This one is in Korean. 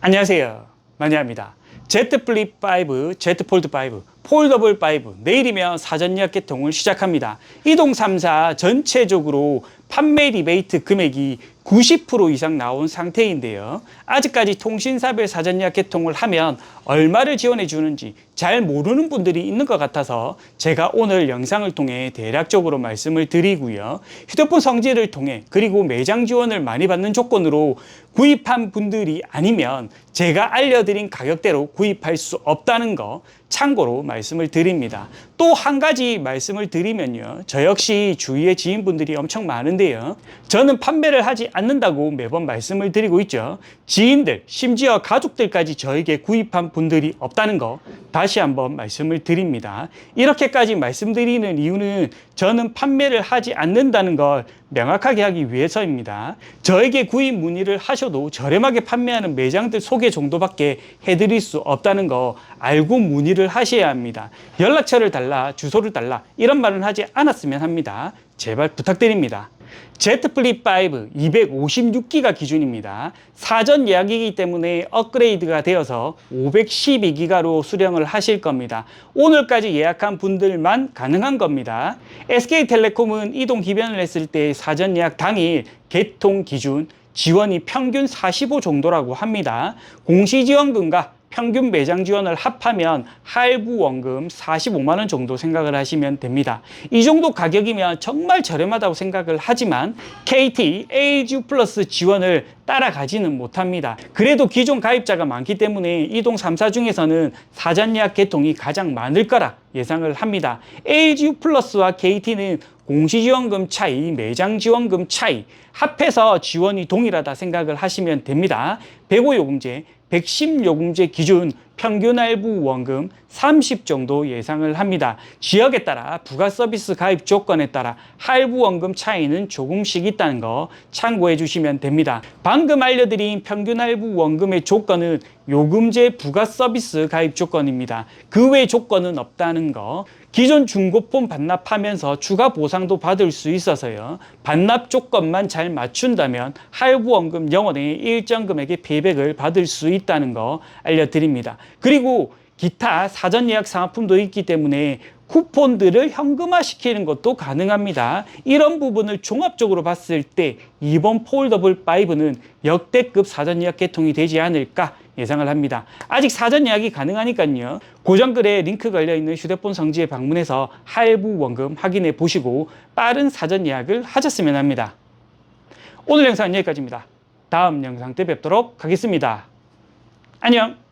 안녕하세요. 마니아입니다. Z 플립 5, Z 폴드 5, 폴더블 5 내일이면 사전 예약 개통을 시작합니다. 이동 3사 전체적으로 판매 리베이트 금액이 90% 이상 나온 상태인데요. 아직까지 통신사별 사전 예약 개통을 하면 얼마를 지원해 주는지 잘 모르는 분들이 있는 것 같아서 제가 오늘 영상을 통해 대략적으로 말씀을 드리고요. 휴대폰 성질을 통해 그리고 매장 지원을 많이 받는 조건으로 구입한 분들이 아니면 제가 알려드린 가격대로 구입할 수 없다는 거 참고로 말씀을 드립니다. 또 한 가지 말씀을 드리면요. 저 역시 주위에 지인분들이 엄청 많은데요. 저는 판매를 하지 않는다고 매번 말씀을 드리고 있죠. 지인들, 심지어 가족들까지 저에게 구입한 분들이 없다는 거 다시 한번 말씀을 드립니다. 이렇게까지 말씀드리는 이유는 저는 판매를 하지 않는다는 걸 명확하게 하기 위해서입니다. 저에게 구입 문의를 하셔도 저렴하게 판매하는 매장들 소개 정도밖에 해드릴 수 없다는 거 알고 문의를 하셔야 합니다. 연락처를 달라, 주소를 달라 이런 말은 하지 않았으면 합니다. 제발 부탁드립니다. Z 플립 5 256기가 기준입니다. 사전 예약이기 때문에 업그레이드가 되어서 512기가로 수령을 하실 겁니다. 오늘까지 예약한 분들만 가능한 겁니다. SK텔레콤은 이동 기변을 했을 때 사전 예약 당일 개통 기준 지원이 평균 45 정도라고 합니다. 공시지원금과 평균 매장 지원을 합하면 할부 원금 45만 원 정도 생각을 하시면 됩니다. 이 정도 가격이면 정말 저렴하다고 생각을 하지만 KT AGU 플러스 지원을 따라가지는 못합니다. 그래도 기존 가입자가 많기 때문에 이동 3사 중에서는 사전 예약 개통이 가장 많을 거라 예상을 합니다. AGU 플러스와 KT는 공시지원금 차이, 매장 지원금 차이, 합해서 지원이 동일하다 생각을 하시면 됩니다. 배고요금제, 백신 요금제 기준 평균 할부 원금 30 정도 예상을 합니다. 지역에 따라 부가 서비스 가입 조건에 따라 할부 원금 차이는 조금씩 있다는 거 참고해 주시면 됩니다. 방금 알려드린 평균 할부 원금의 조건은 요금제 부가 서비스 가입 조건입니다. 그 외 조건은 없다는 거. 기존 중고폰 반납하면서 추가 보상도 받을 수 있어서요. 반납 조건만 잘 맞춘다면 할부 원금 영원의 일정 금액의 페이백을 받을 수 있다는 거 알려드립니다. 그리고 기타 사전 예약 상품도 있기 때문에 쿠폰들을 현금화 시키는 것도 가능합니다. 이런 부분을 종합적으로 봤을 때 이번 폴더블 5는 역대급 사전 예약 개통이 되지 않을까 예상을 합니다. 아직 사전 예약이 가능하니까요. 고정글에 링크 걸려 있는 휴대폰 성지에 방문해서 할부 원금 확인해 보시고 빠른 사전 예약을 하셨으면 합니다. 오늘 영상은 여기까지입니다. 다음 영상 때 뵙도록 하겠습니다. 안녕!